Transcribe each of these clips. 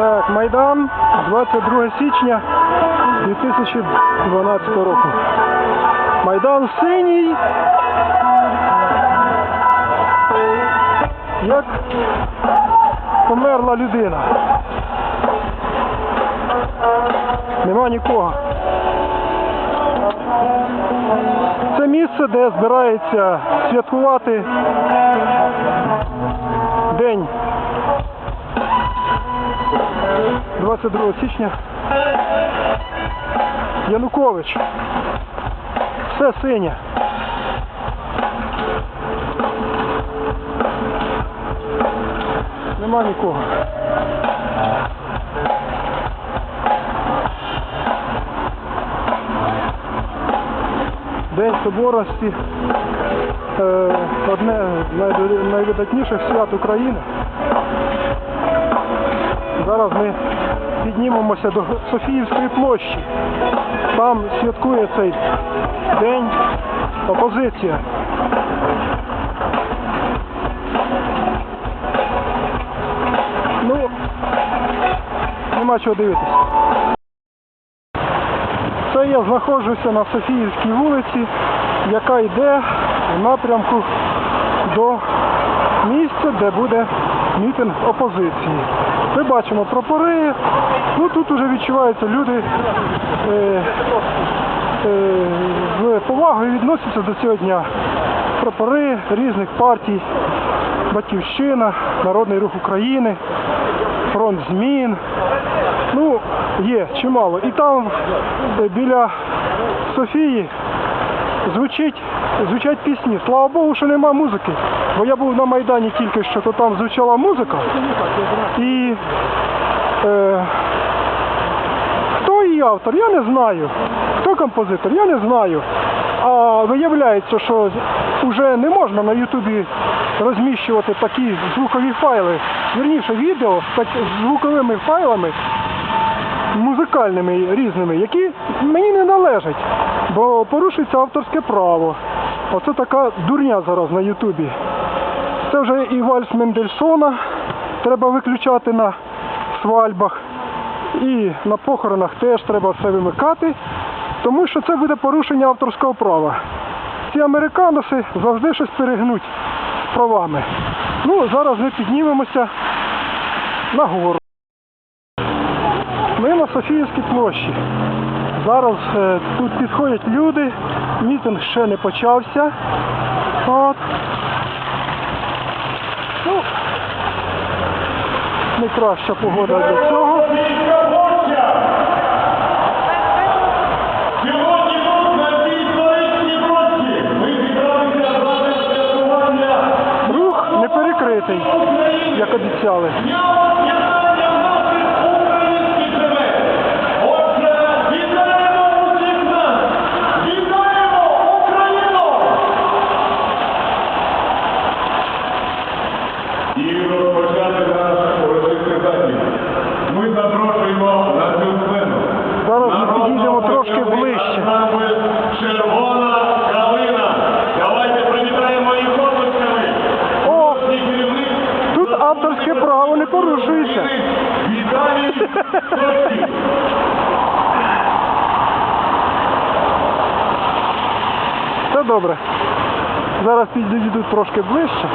Так, Майдан, 22 січня 2012 року. Майдан синій. Як померла людина. Нема нікого. Це місце, де збирається святкувати день 22 січня. Янукович. Все синє. Нема нікого. День Соборності. Е, Одне з найвид- найвидатніших свят України. Зараз ми піднімемося до Софіївської площі. Там святкує цей день опозиція. Ну, нема чого дивитися. Це я знаходжуся на Софіївській вулиці, яка йде в напрямку до місця, де буде мітинг опозиції. Ми бачимо прапори, ну тут вже відчуваються люди е, е, з повагою відносяться до цього дня. Прапори різних партій, Батьківщина, Народний рух України, фронт змін. Ну, є чимало. І там е, біля Софії звучить, звучать пісні. Слава Богу, що нема музики. Бо я був на Майдані тільки що, то там звучала музика. І е, хто її автор, я не знаю. Хто композитор, я не знаю. А виявляється, що вже не можна на Ютубі розміщувати такі звукові файли. Вірніше відео так- з звуковими файлами музикальними різними, які мені не належать, бо порушується авторське право. Оце така дурня зараз на Ютубі. Це вже і вальс Мендельсона треба виключати на свальбах. І на похоронах теж треба все вимикати, тому що це буде порушення авторського права. Ці американоси завжди щось перегнуть з правами. Ну, зараз ми піднімемося на гору. Ми на Софіївській площі. Зараз е, тут підходять люди, мітинг ще не почався. От. Ну, не краща погода для цього. Сьогодні тут на цій історичній площі ми погода для святкування. Рух не перекритий, як обіцяли. Добре. Зараз підійдуть трошки ближче.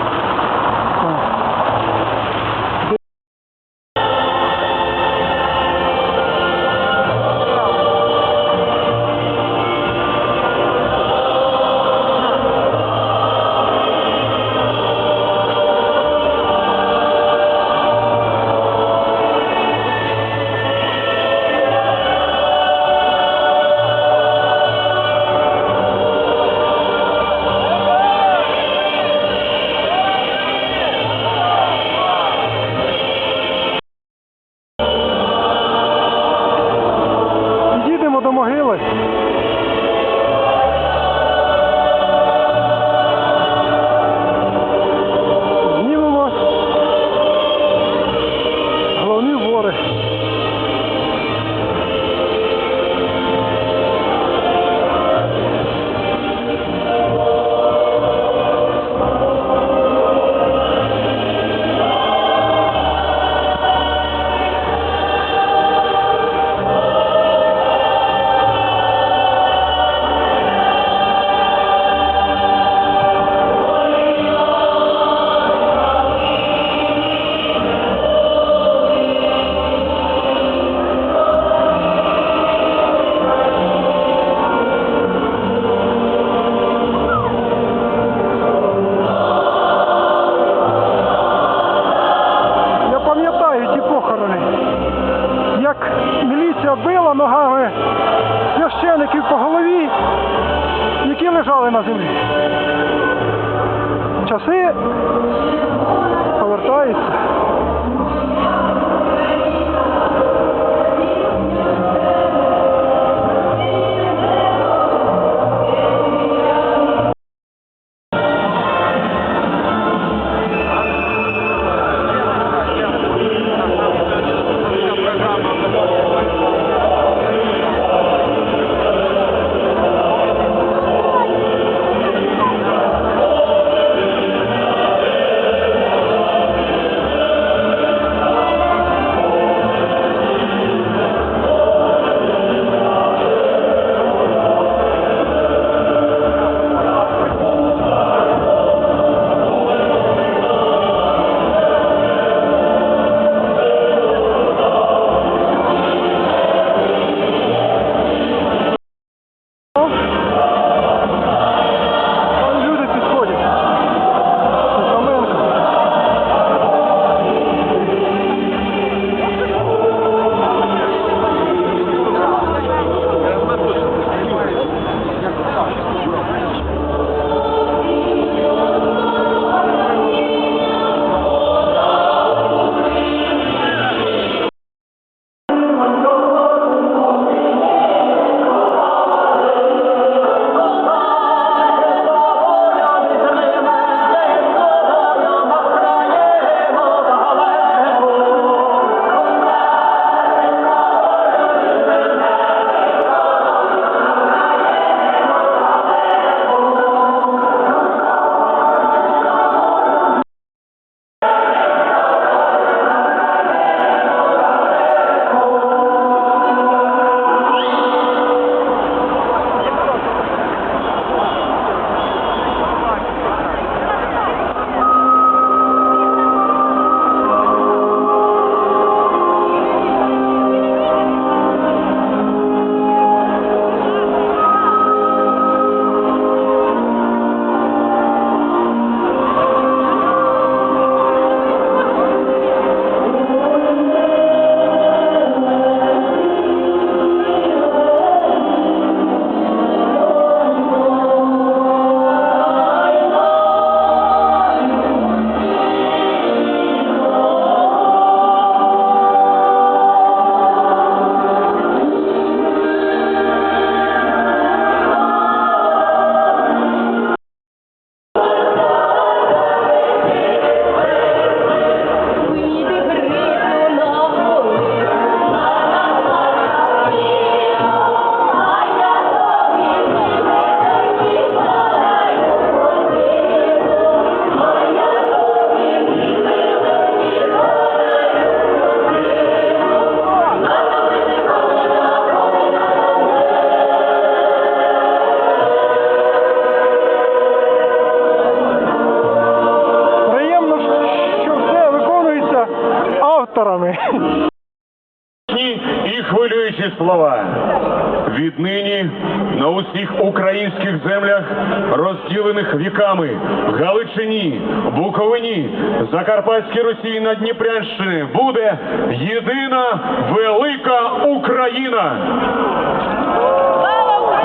Українських землях, розділених віками, в Галичині, Буковині, Закарпатській Росії на Дніпрянщині буде єдина велика Україна.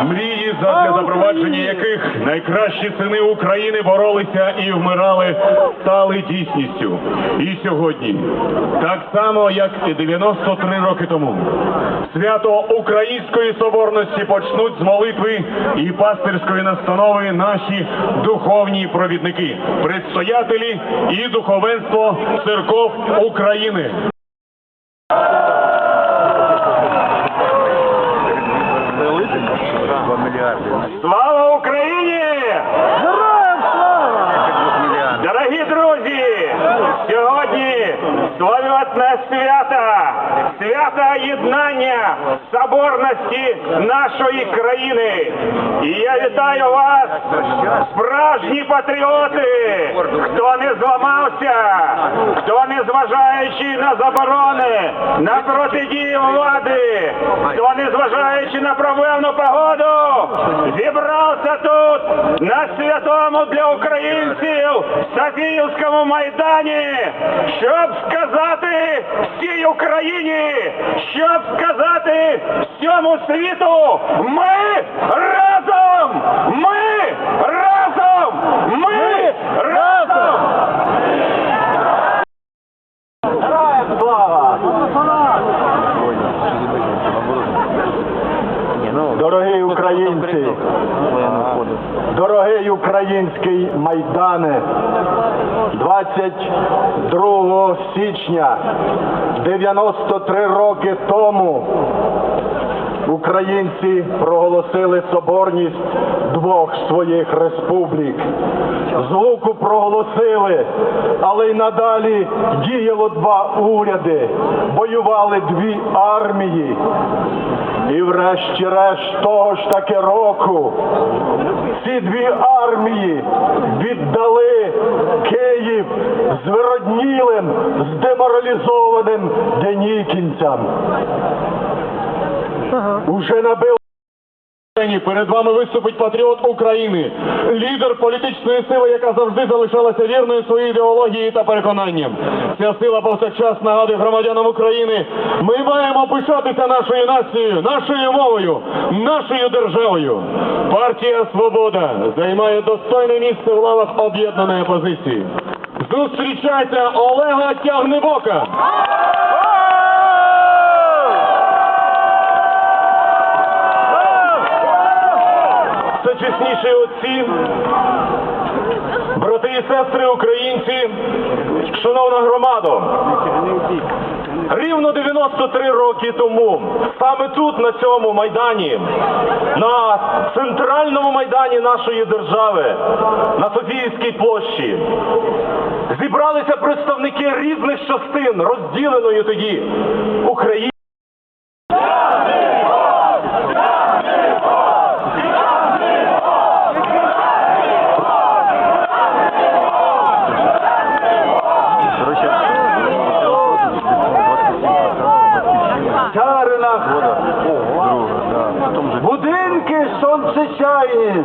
Мрії, задля запровадження яких найкращі сини України боролися і вмирали, стали дійсністю. І сьогодні, так само як і 93 роки тому, свято Української соборності почнуть з молитви і пастирської настанови наші духовні провідники, предстоятелі і духовенство церков України. Слава Україні! Героям слава! Дорогі друзі! Сьогодні славі свято! Свято свята! Соборності нашої країни. І я вітаю вас, справжні патріоти, хто не зламався, хто не зважаючи на заборони, на протидію влади, хто не зважаючи на проблемну погоду, зібрався тут на святому для українців Софіївському майдані, щоб сказати всій Україні, щоб сказати всьому світу, ми разом! Ми разом! Ми разом! Героям слава! Дорогі українці, дорогий український майдане, 22 січня 93 роки тому українці проголосили соборність двох своїх республік. Звуку проголосили, але й надалі діяло два уряди, воювали дві армії. І врешті-решт того ж таки року ці дві армії віддали Київ звироднілим, здеморалізованим денікінцям. Уже Перед вами виступить патріот України, лідер політичної сили, яка завжди залишалася вірною своїй ідеології та переконанням. Ця сила повсякчас нагадує громадянам України. Ми маємо пишатися нашою нацією, нашою мовою, нашою державою. Партія Свобода займає достойне місце в лавах об'єднаної опозиції. Зустрічайте Олега Тягнебока! Це чесніші отці, брати і сестри українці, шановна громадо. Рівно 93 роки тому, саме тут, на цьому майдані, на центральному майдані нашої держави, на Софіївській площі, зібралися представники різних частин розділеної тоді України. Чаринах, будинки сонцесяйні,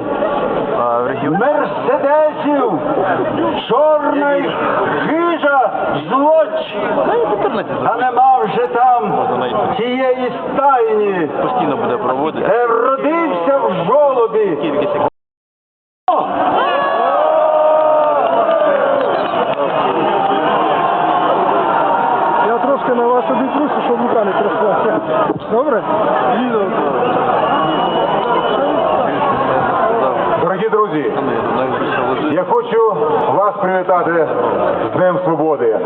мерседесів, чорний хижа злоч. Та нема вже там тієї стайні, де родився в жолобі. Кілька секунд. Я трошки на вас обітруся, щоб рука не тряслася. Добре? Дорогі друзі, я хочу вас привітати з Днем Свободи,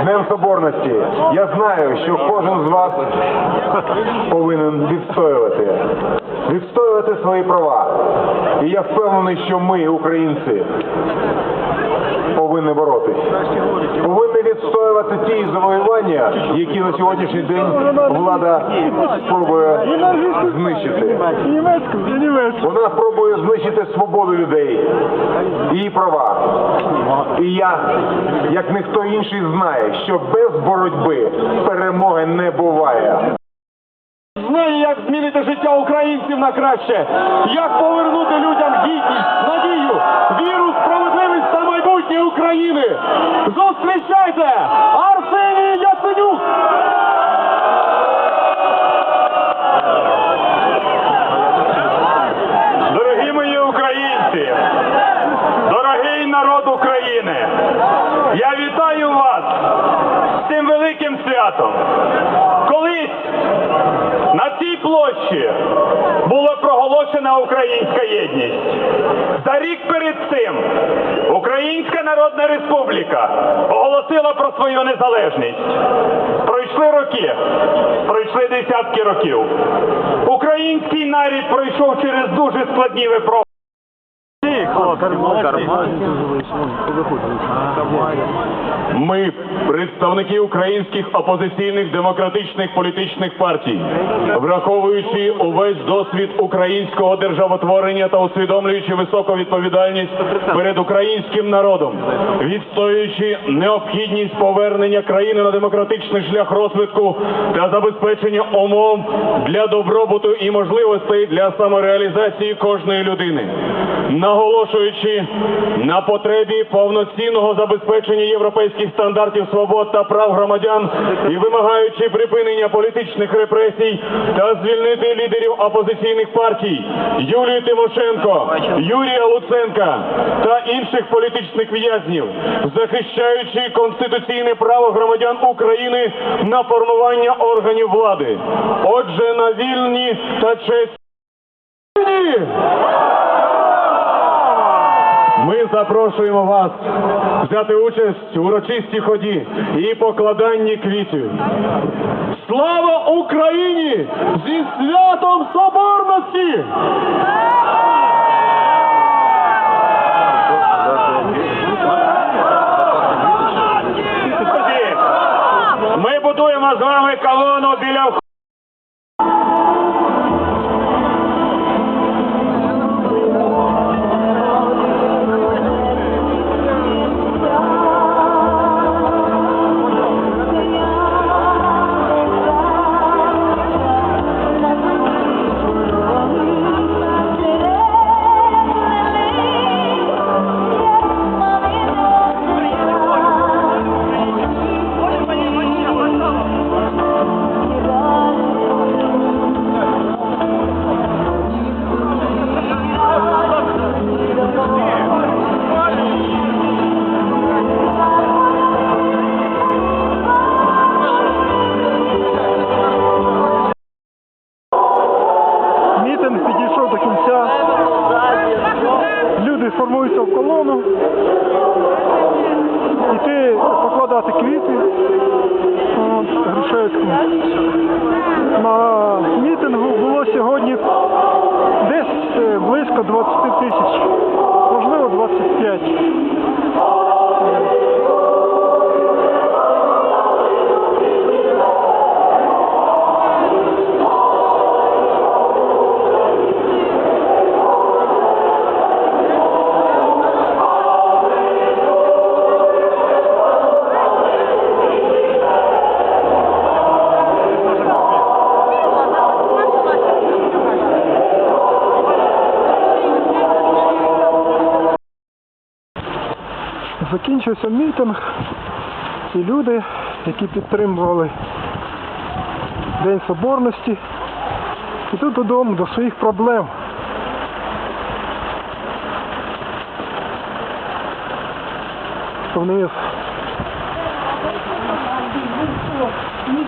з Днем Соборності. Я знаю, що кожен з вас повинен відстоювати, відстоювати свої права. І я впевнений, що ми, українці, повинні боротись. Повинні відстоювати ті завоювання, які на сьогоднішній день влада спробує знищити. Вона спробує знищити свободу людей, її права. І я, як ніхто інший, знає, що без боротьби перемоги не буває. Знає, як змінити життя українців на краще, як повернути людям гідність, надію, віру, справедливість майбутнє України. Зустрічайте Арсеній Яценюк! Дорогі мої українці, дорогий народ України, я вітаю вас з цим великим святом. Колись на цій площі була проголошена українська єдність. За рік перед цим Українська Народна Республіка оголосила про свою незалежність. Пройшли роки, пройшли десятки років. Український нарід пройшов через дуже складні випробування. Ми, представники українських опозиційних демократичних політичних партій, враховуючи увесь досвід українського державотворення та усвідомлюючи високу відповідальність перед українським народом, відстоюючи необхідність повернення країни на демократичний шлях розвитку та забезпечення умов для добробуту і можливостей для самореалізації кожної людини, наголошуючи на потребі повноцінного забезпечення європейських стандартів свобод та прав громадян і вимагаючи припинення політичних репресій та звільнити лідерів опозиційних партій Юлію Тимошенко, Юрія Луценка та інших політичних в'язнів, захищаючи конституційне право громадян України на формування органів влади. Отже, на вільні та чесні. Ми запрошуємо вас взяти участь у урочистій ході і покладанні квітів. Слава Україні! Зі святом Соборності! Ми будуємо з вами колону біля входу. Близько 20 тисяч, можливо 25. Закінчився мітинг і люди, які підтримували День Соборності, йдуть додому до своїх проблем. Вниз. Не